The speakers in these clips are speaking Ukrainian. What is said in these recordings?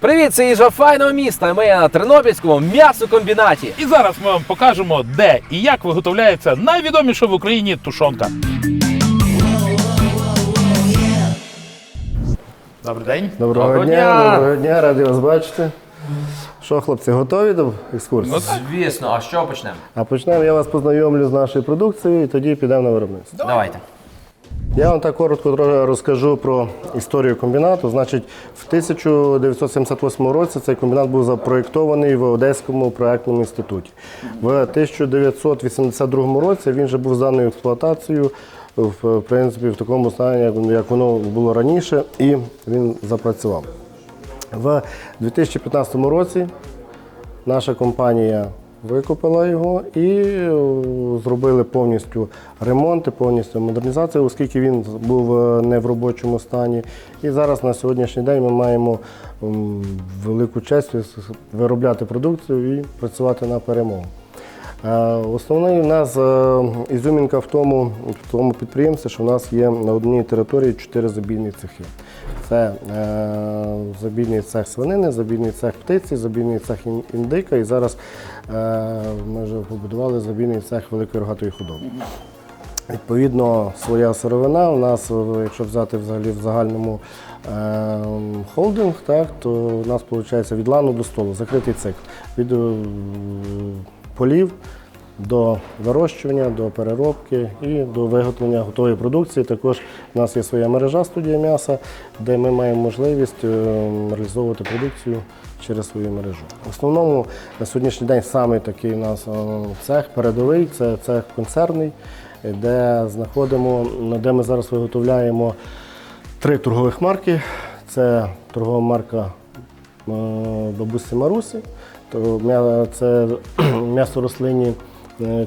Привіт, це їжа файного міста. Ми на Тернопільському м'ясокомбінаті. І зараз ми вам покажемо, де і як виготовляється найвідоміша в Україні тушонка. Добрий день. Доброго, Доброго дня, дня. доброго дня, радий вас бачити. Що, хлопці, готові до екскурсії? Ну, Звісно, а що почнемо? А почнемо, я вас познайомлю з нашою продукцією і тоді підемо на виробництво. Давайте. Я вам так коротко розкажу про історію комбінату. Значить, в 1978 році цей комбінат був запроєктований в Одеському проектному інституті. В 1982 році він вже був зданий в експлуатацію в принципі в такому стані, як воно було раніше, і він запрацював. В 2015 році наша компанія викупила його і е, зробили повністю ремонт і повністю модернізацію, оскільки він був е, не в робочому стані. І зараз на сьогоднішній день ми маємо велику честь виробляти продукцію і працювати на перемогу. Е, Основний у нас ізюмінка в тому, в тому підприємстві, що в нас є на одній території чотири забійні цехи. Це е, забійний цех свинини, забійний цех птиці, забійний цех індика і зараз е, ми вже побудували забійний цех великої рогатої худоби. Відповідно, своя сировина. У нас, е, якщо взяти взагалі в загальному е, холдинг, так, то у нас виходить від лану до столу, закритий цикл. Від е, полів до вирощування, до переробки і до виготовлення готової продукції. Також у нас є своя мережа студія м'яса, де ми маємо можливість е, реалізовувати продукцію через свою мережу. В основному на сьогоднішній день саме такий у нас е, цех передовий, це цех концерний, де знаходимо, де ми зараз виготовляємо три торгових марки. Це торгова марка е, бабусі то це м'ясо рослинні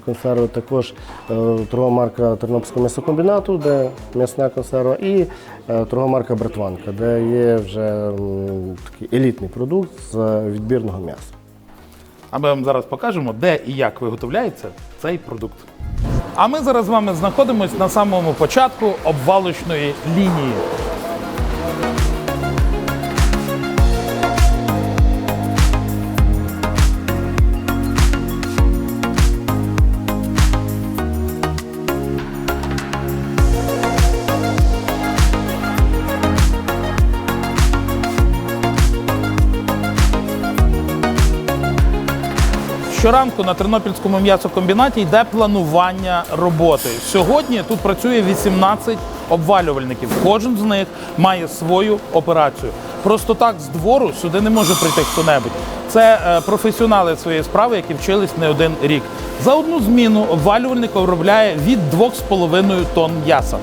консерви, також е, торгова марка Тернопільського м'ясокомбінату, де м'ясна консерва, і е, торгова марка Братванка, де є вже такий елітний продукт з відбірного м'яса. А ми вам зараз покажемо, де і як виготовляється цей продукт. А ми зараз з вами знаходимося на самому початку обвалочної лінії. Щоранку на Тернопільському м'ясокомбінаті йде планування роботи. Сьогодні тут працює 18 обвалювальників. Кожен з них має свою операцію. Просто так з двору сюди не може прийти хто-небудь. Це е, професіонали своєї справи, які вчились не один рік. За одну зміну обвалювальник обробляє від 2,5 тонн м'яса.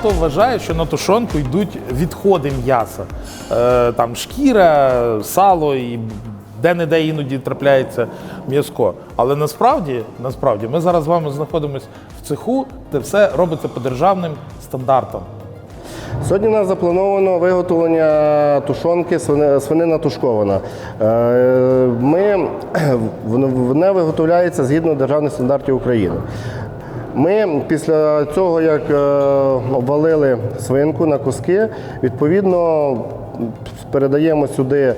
Хто вважає, що на тушонку йдуть відходи м'яса. Е, там шкіра, сало і де-не-де іноді трапляється м'язко. Але насправді, насправді ми зараз з вами знаходимося в цеху, де все робиться по державним стандартам. Сьогодні у нас заплановано виготовлення тушонки свинина тушкована. Е, Ми, вона виготовляється згідно державних стандартів України. Ми після цього, як е, обвалили свинку на куски, відповідно передаємо сюди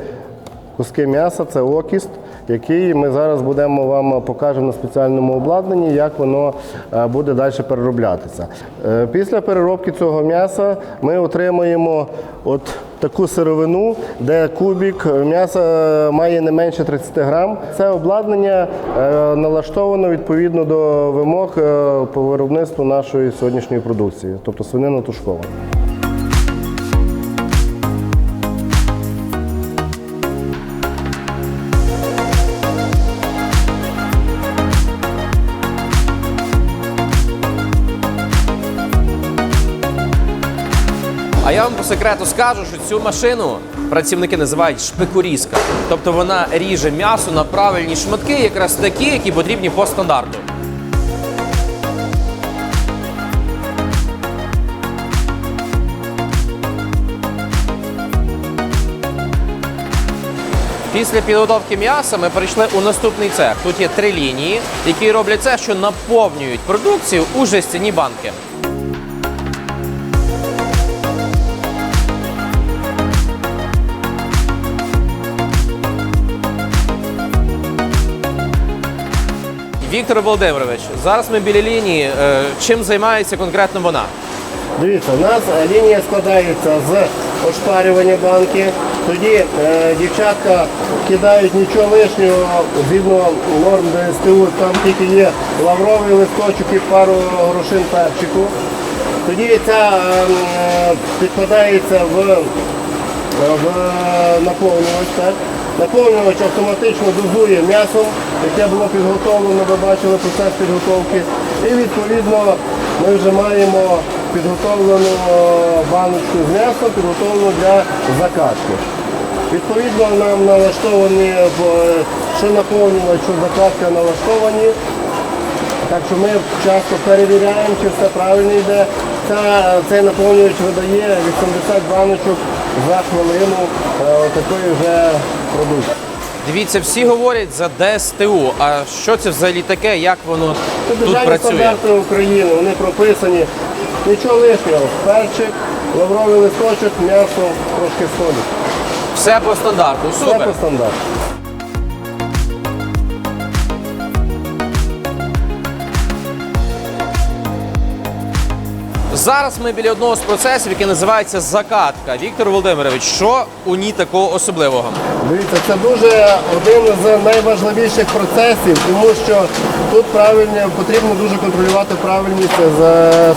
куски м'яса, це окіст, який ми зараз будемо вам покажемо на спеціальному обладнанні, як воно е, буде далі перероблятися. Е, Після переробки цього м'яса ми отримуємо от таку сировину, де кубік м'яса е, має не менше 30 грам. Це обладнання е, налаштовано відповідно до вимог е, по виробництву нашої сьогоднішньої продукції, тобто свинина тушкована. Я вам по секрету скажу, що цю машину працівники називають шпикурізка. Тобто вона ріже м'ясо на правильні шматки, якраз такі, які потрібні по стандарту. Після підготовки м'яса ми перейшли у наступний цех. Тут є три лінії, які роблять це, що наповнюють продукцію у жестяні банки. Віктор Володимирович, зараз ми біля лінії. Е, Чим займається конкретно вона? Дивіться, у нас е, лінія складається з ошпарювання банки. Тоді е, дівчатка кидають нічого лишнього згідно норм ДСТУ, там тільки є лавровий листочок і пару горошин перчику. Тоді ця е, е, підкладається в, в наповнювач. Наповнювач автоматично дозує м'ясом, яке було підготовлено, ви бачили процес підготовки. І відповідно ми вже маємо підготовлену баночку з м'ясом, підготовлену для закатки. Відповідно, нам налаштовані, в- що наповнювач, що закатка налаштовані. Так що ми часто перевіряємо, чи все правильно йде. Ця, цей наповнювач видає 80 баночок за хвилину е, такої вже продукції. Дивіться, всі говорять за ДСТУ. А що це взагалі таке? Як воно Це тут державні працює? стандарти України, вони прописані. Нічого лишнього. Перчик, лавровий листочок, м'ясо, трошки солі. Все по стандарту. Все Супер. по стандарту. Зараз ми біля одного з процесів, який називається закатка. Віктор Володимирович, що у ній такого особливого? Дивіться, це дуже один з найважливіших процесів, тому що тут правильно потрібно дуже контролювати правильність з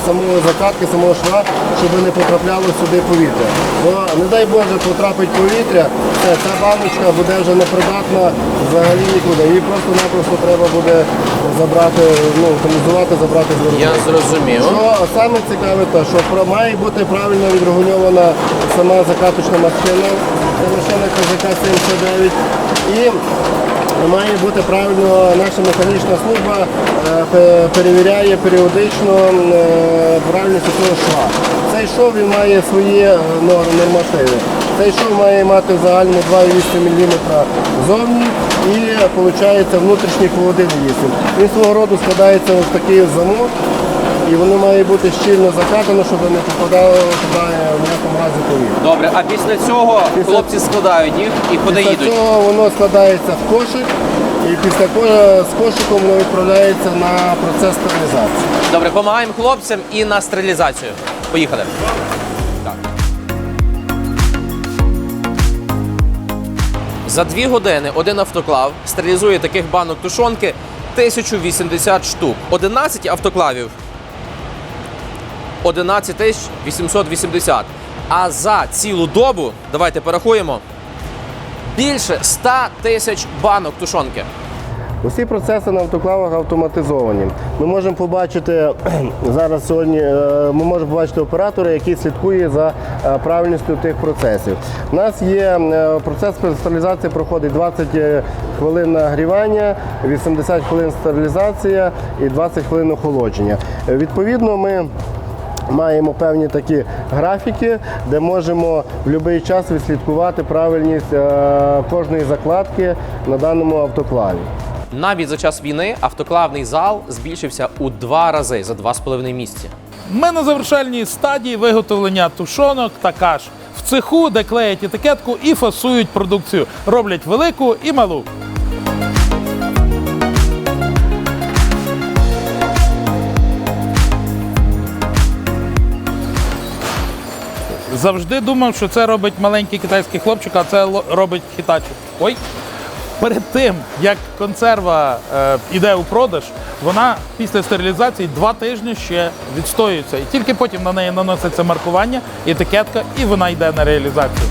самої закатки, самого шва, щоб не потрапляло сюди повітря. Бо не дай Боже потрапить повітря, це ця баночка буде вже непридатна взагалі нікуди. Її просто-напросто треба буде забрати, ну, утилізувати, забрати з. Я зрозумів. Що саме цікаве, те, що має бути правильно відрегульована сама закаточна машина, машина КЗК-79. І має бути правильно наша механічна служба е, перевіряє періодично е, правильність цього шва. Цей шов він має свої е, нор- нормативи. Цей шов має мати в загальному 2,8 мм зовні і виходить внутрішній по 1,8. Він свого роду складається ось такий замок. І воно має бути щільно закатано, щоб не попадало туди в ніякому разі повітря. Добре, а після цього хлопці складають їх і куди Після їдуть? цього воно складається в кошик, і після ко- з кошиком воно відправляється на процес стерилізації. Добре, допомагаємо хлопцям і на стерилізацію. Поїхали. Так. За дві години один автоклав стерилізує таких банок тушонки 1080 штук. 11 автоклавів 11 880. А за цілу добу, давайте порахуємо, більше 100 тисяч банок тушонки. Усі процеси на автоклавах автоматизовані. Ми можемо побачити зараз сьогодні. е, Ми можемо побачити оператора, який слідкує за е, правильністю тих процесів. У нас є е, процес стерилізації проходить 20 хвилин нагрівання, 80 хвилин стерилізація і 20 хвилин охолодження. Відповідно, ми Маємо певні такі графіки, де можемо в будь-який час відслідкувати правильність е, кожної закладки на даному автоклаві. Навіть за час війни автоклавний зал збільшився у два рази за два з половиною місяці. Ми на завершальній стадії виготовлення тушонок та каш. В цеху, де клеять етикетку і фасують продукцію. Роблять велику і малу. Завжди думав, що це робить маленький китайський хлопчик, а це робить хітачі. Ой. Перед тим, як консерва е, йде у продаж, вона після стерилізації два тижні ще відстоюється. І тільки потім на неї наноситься маркування, етикетка, і вона йде на реалізацію.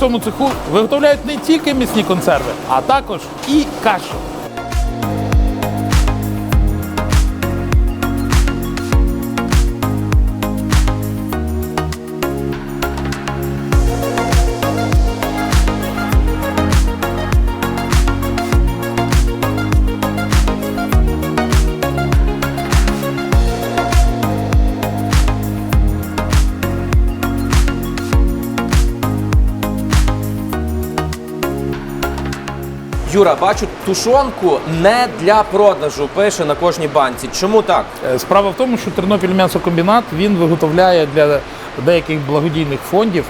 Цьому цеху виготовляють не тільки місні консерви, а також і каші. Юра, бачу тушонку не для продажу, пише на кожній банці. Чому так? Е, Справа в тому, що Тернопіль м'ясокомбінат він виготовляє для деяких благодійних фондів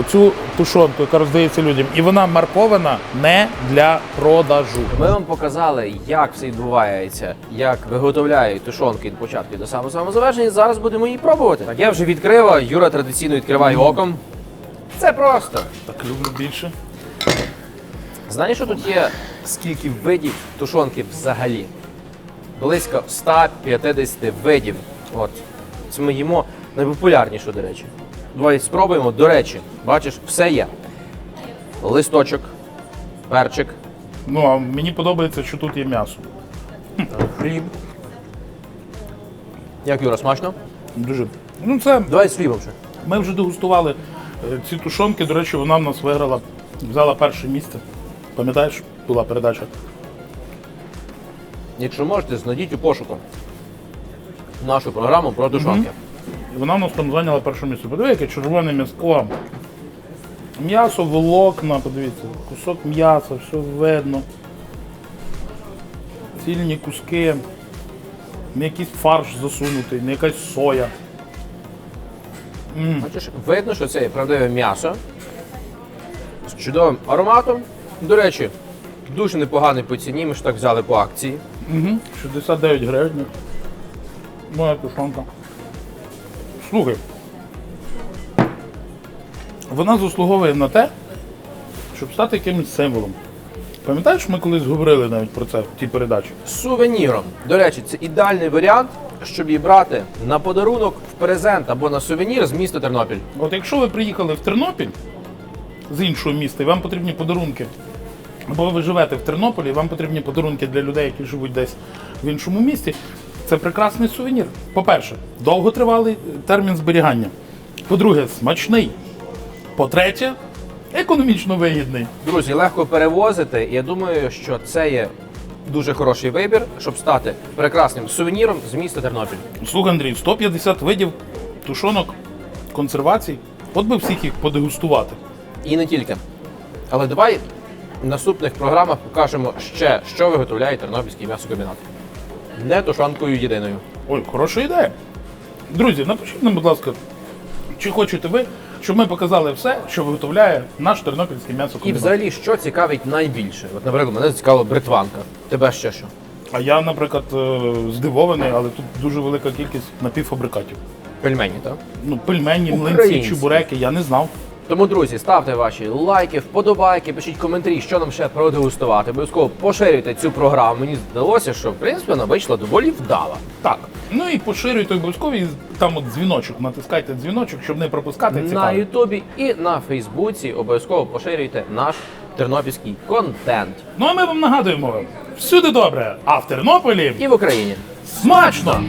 оцю тушонку, яка роздається людям, і вона маркована не для продажу. Ми вам показали, як все відбувається, як виготовляють тушонки від початку до самого самого завершення. Зараз будемо її пробувати. Так, я вже відкрив, а Юра традиційно відкриває оком. Це просто. Так люблю більше. Знаєш, що тут є скільки видів тушонки взагалі? Близько 150 видів. От. Це ми їмо найпопулярнішу, до речі. Давай спробуємо. До речі, бачиш, все є. Листочок, перчик, Ну а мені подобається, що тут є м'ясо. хліб. Як Юра, смачно? Дуже. Ну це Давай з хлібом ще. ми вже дегустували е, ці тушонки. До речі, вона в нас виграла, взяла перше місце. Пам'ятаєш, була передача. Якщо можете, знайдіть у пошуку нашу програму про тушонки. І вона в нас там зайняла перше місце. Подиви, яке червоне м'ясо. М'ясо, волокна, подивіться, кусок м'яса, все видно. Цільні куски, не якийсь фарш засунутий, не якась соя. Бачиш, видно, що це є правдиве м'ясо з чудовим ароматом. До речі, дуже непоганий по ціні, ми ж так взяли по акції. Угу. 69 гривень. Моя тушонка. Слухай. Вона заслуговує на те, щоб стати якимось символом. Пам'ятаєш, ми колись говорили навіть про це в тій передачі? З сувеніром. До речі, це ідеальний варіант, щоб її брати на подарунок в презент або на сувенір з міста Тернопіль. От якщо ви приїхали в Тернопіль з іншого міста, і вам потрібні подарунки, або ви живете в Тернополі, і вам потрібні подарунки для людей, які живуть десь в іншому місті, це прекрасний сувенір. По-перше, довготривалий термін зберігання. По-друге, смачний. По-третє, економічно вигідний. Друзі, легко перевозити, я думаю, що це є дуже хороший вибір, щоб стати прекрасним сувеніром з міста Тернопіль. Слухай, Андрій, 150 видів тушонок, консервацій. От би всіх їх подегустувати. І не тільки. Але давай в наступних програмах покажемо ще, що виготовляє Тернопільський м'ясокомбінат. Не тушанкою єдиною. Ой, хороша ідея. Друзі, напишіть нам, будь ласка, чи хочете ви, щоб ми показали все, що виготовляє наш тернопільський І взагалі, що цікавить найбільше? От, наприклад, мене цікава бритванка. Тебе ще що? А я, наприклад, е, здивований, але тут дуже велика кількість напівфабрикатів. Пельмені, так? Ну, пельмені, млинці, Українські. чебуреки, я не знав. Тому, друзі, ставте ваші лайки, вподобайки, пишіть коментарі, що нам ще продегустувати. Обов'язково поширюйте цю програму. Мені здалося, що в принципі вона вийшла доволі вдала. Так. Ну і поширюйте обов'язково і там от дзвіночок, натискайте дзвіночок, щоб не пропускати На. Ютубі і на Фейсбуці обов'язково поширюйте наш тернопільський контент. Ну а ми вам нагадуємо, всюди добре, а в Тернополі І в Україні. смачно!